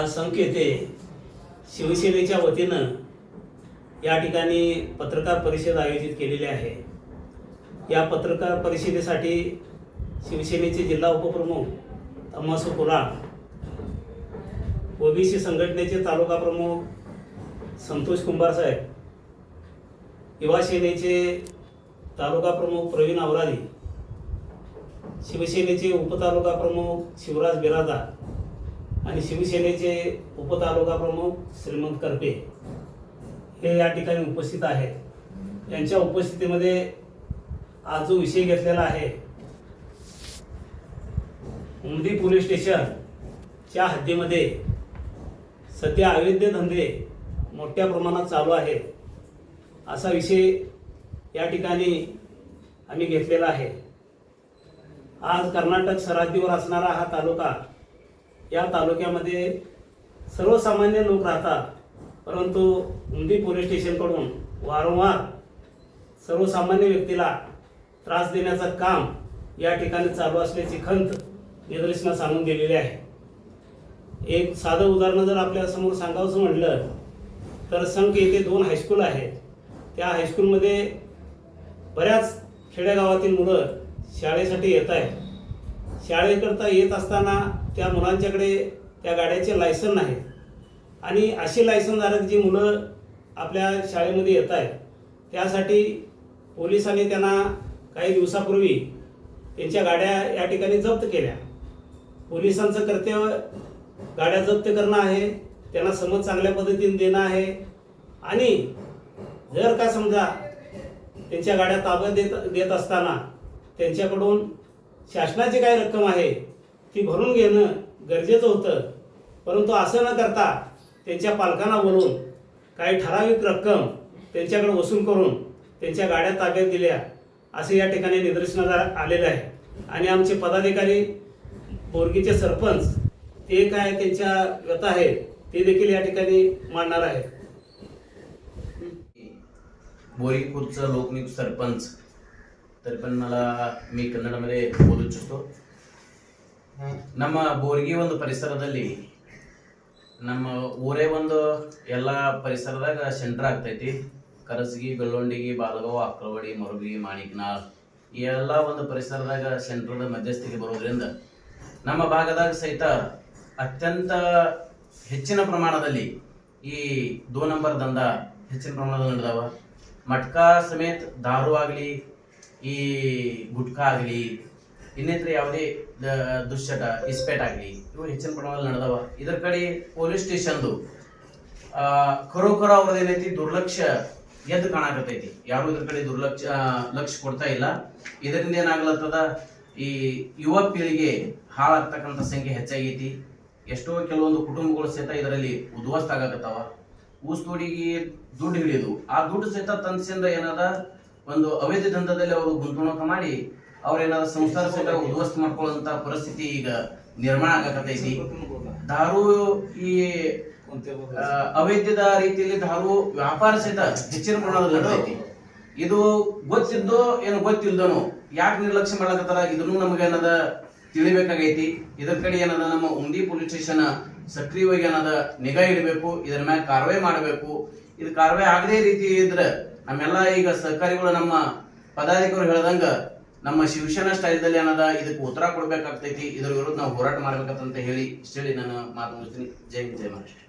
आज संख येथे शिवसेनेच्या वतीनं या ठिकाणी पत्रकार परिषद आयोजित केलेली आहे. या पत्रकार परिषदेसाठी शिवसेनेचे जिल्हा उपप्रमुख अम्मासू कुराळ ओबीसी संघटनेचे तालुका प्रमुख संतोष कुंभार साहेब युवा सेनेचे तालुका प्रमुख प्रवीण आवरादी शिवसेनेचे उपतालुका प्रमुख शिवराज बिरादा आणि शिवसेनेचे उपतालुका प्रमुख श्रीमंत करपे हे या ठिकाणी उपस्थित आहेत. यांच्या उपस्थितीमध्ये आज जो विषय घेतलेला आहे उमदी पोलीस स्टेशनच्या हद्दीमध्ये सध्या अवैध धंदे मोठ्या प्रमाणात चालू आहेत. असा विषय या ठिकाणी आम्ही घेतलेला आहे. आज कर्नाटक सरहद्दीवर असणारा हा तालुका या तालुक्यामध्ये सर्वसामान्य लोक राहतात परंतु उमदी पोलीस स्टेशनकडून वारंवार सर्वसामान्य व्यक्तीला त्रास देण्याचं काम या ठिकाणी चालू असल्याची खंत निदर्शनास आणून दिलेली आहे. एक साधं उदाहरण जर आपल्यासमोर सांगावंसं म्हटलं तर संघ येथे दोन हायस्कूल आहेत. त्या हायस्कूलमध्ये बऱ्याच खेडेगावातील मुलं शाळेसाठी येत आहेत. शाळेकरता येत असताना त्या मुलांच्याकडे त्या गाड्याचे लायसन नाही. आणि अशी लायसनधारक जी मुलं आपल्या शाळेमध्ये येत आहेत त्यासाठी पोलिसांनी त्यांना काही दिवसापूर्वी त्यांच्या गाड्या या ठिकाणी जप्त केल्या. पोलिसांचं कर्तव्य गाड्या जप्त करणं आहे त्यांना समज चांगल्या पद्धतीने देणं आहे. आणि जर का समजा त्यांच्या गाड्या ताब्यात देत देत असताना त्यांच्याकडून शासनाची काही रक्कम आहे ती भरून घेणं गरजेचं होतं. परंतु असं न करता त्यांच्या पालकांना बोलून काही ठराविक रक्कम त्यांच्याकडे वसूल करून त्यांच्या गाड्या ताब्यात दिल्या असे या ठिकाणी निदर्शनाला आलेलं आहे. आणि आमचे पदाधिकारी बोरगीचे सरपंच ते काय त्यांच्या व्यथा आहे ते देखील या ठिकाणी मांडणार आहे बोरीपूरचं लोकनियुक्त सरपंच. तरी पण मला मी कन्नडमध्ये बोलू इच्छितो. ನಮ್ಮ ಬೋರ್ಗಿ ಒಂದು ಪರಿಸರದಲ್ಲಿ ನಮ್ಮ ಊರೇ ಒಂದು ಎಲ್ಲ ಪರಿಸರದಾಗ ಸೆಂಟರ್ ಆಗ್ತೈತಿ. ಕರಸಗಿ ಬೆಳ್ಳೊಂಡಿಗಿ ಬಾಲಗವ ಅಕ್ಕಲವಾಡಿ ಮರುಗಿ ಮಾಣಿಕ್ನಾಳ್ ಈ ಎಲ್ಲ ಒಂದು ಪರಿಸರದಾಗ ಸೆಂಟ್ರದ ಮಧ್ಯಸ್ಥಿಗೆ ಬರೋದ್ರಿಂದ ನಮ್ಮ ಭಾಗದಾಗ ಸಹಿತ ಅತ್ಯಂತ ಹೆಚ್ಚಿನ ಪ್ರಮಾಣದಲ್ಲಿ ಈ ದೋ ನಂಬರ್ ದಂಧ ಹೆಚ್ಚಿನ ಪ್ರಮಾಣದಲ್ಲಿ ನಡೆದವ. ಮಟ್ಕಾ ಸಮೇತ ದಾರು ಆಗಲಿ, ಈ ಗುಟ್ಕಾ ಆಗಲಿ ಇನ್ನಿತರ ಯಾವುದೇ ದುಶ್ಚಟ, ಇಸ್ಪೇಟ್ ಆಗಲಿ, ಇವು ಹೆಚ್ಚಿನ ಪ್ರಮಾಣದಲ್ಲಿ ನಡೆದವ. ಇದರ ಕಡೆ ಪೊಲೀಸ್ ಸ್ಟೇಷನ್ದು ಖರೋಖರ ಅವ್ರದ್ದೇನೈತಿ ದುರ್ಲಕ್ಷ್ಯ ಎದ್ದು ಕಾಣಕತ್ತೈತಿ. ಯಾರು ಇದ್ರ ಕಡೆ ದುರ್ಲಕ್ಷ್ಯ ಲಕ್ಷ ಲಕ್ಷ್ಯ ಕೊಡ್ತಾ ಇಲ್ಲ. ಇದರಿಂದ ಏನಾಗ್ಲತ್ತದ, ಈ ಯುವ ಪೀಳಿಗೆ ಹಾಳಾಗ್ತಕ್ಕಂಥ ಸಂಖ್ಯೆ ಹೆಚ್ಚಾಗೈತಿ. ಎಷ್ಟೋ ಕೆಲವೊಂದು ಕುಟುಂಬಗಳು ಸಹಿತ ಇದರಲ್ಲಿ ಉದ್ವಸ್ತ ಆಗಕತ್ತಾವ. ಊಸ್ತೋಡಿಗೆ ದುಡ್ಡು ಹಿಡಿಯೋದು ಆ ದುಡ್ಡು ಸಹಿತ ತಂದಸಿಂದ ಏನದ, ಒಂದು ಅವೈಧ ದಂಧದಲ್ಲಿ ಅವರು ಗುಂತುಣಕ ಮಾಡಿ ಅವ್ರೇನಾದ ಸಂಸಾರ ಸಹಿತ ಉದ್ವಸ್ತ ಮಾಡ್ಕೊಳ್ಳುವಂತ ಪರಿಸ್ಥಿತಿ ಈಗ ನಿರ್ಮಾಣ ಆಗಕತೈತಿ ದಾರು ಈ ಅವೈದ್ಯದ ರೀತಿಯಲ್ಲಿ ದಾರು ವ್ಯಾಪಾರ ಸಹಿತ ಹೆಚ್ಚಿನ ಪ್ರಮಾಣದಲ್ಲಿ ಇದು ಗೊತ್ತಿದ್ದೋ ಏನು ಗೊತ್ತಿಲ್ದನೋ ಯಾಕೆ ನಿರ್ಲಕ್ಷ್ಯ ಮಾಡಕತ್ತಾರ ಇದನ್ನು ನಮ್ಗೆ ಏನದ ತಿಳಿಬೇಕಾಗೈತಿ. ಇದರ ಕಡೆ ಏನದ? ನಮ್ಮ ಉಂಡಿ ಪೊಲೀಸ್ ಸ್ಟೇಷನ್ ಸಕ್ರಿಯವಾಗಿ ಏನದ ನಿಗಾ ಇಡಬೇಕು, ಇದರ ಮ್ಯಾಗ ಕಾರ್ವಾಯಿ ಮಾಡಬೇಕು. ಇದು ಕಾರ್ವಾಯಿ ಆಗದೇ ರೀತಿ ಇದ್ರೆ ನಮ್ಮೆಲ್ಲ ಈಗ ಸರ್ಕಾರಿಗಳು ನಮ್ಮ ಪದಾಧಿಕಾರಿಗಳು ಹೇಳ್ದಂಗ ನಮ್ಮ ಶಿವಸೇನಾ ಸ್ಟೈಲ್ದಲ್ಲಿ ಏನದ ಇದಕ್ಕೆ ಉತ್ತರ ಕೊಡ್ಬೇಕಾಗ್ತೈತಿ. ಇದ್ರ ವಿರುದ್ಧ ನಾವು ಹೋರಾಟ ಮಾಡ್ಬೇಕಂತ ಹೇಳಿ ಇಷ್ಟ ಹೇಳಿ ನಾನು ಮಾತು ಮುಗಿಸ್ತೀನಿ. ಜೈ ಹಿಂದ್, ಜೈ ಮಹಾರಾಷ್ಟ್ರ.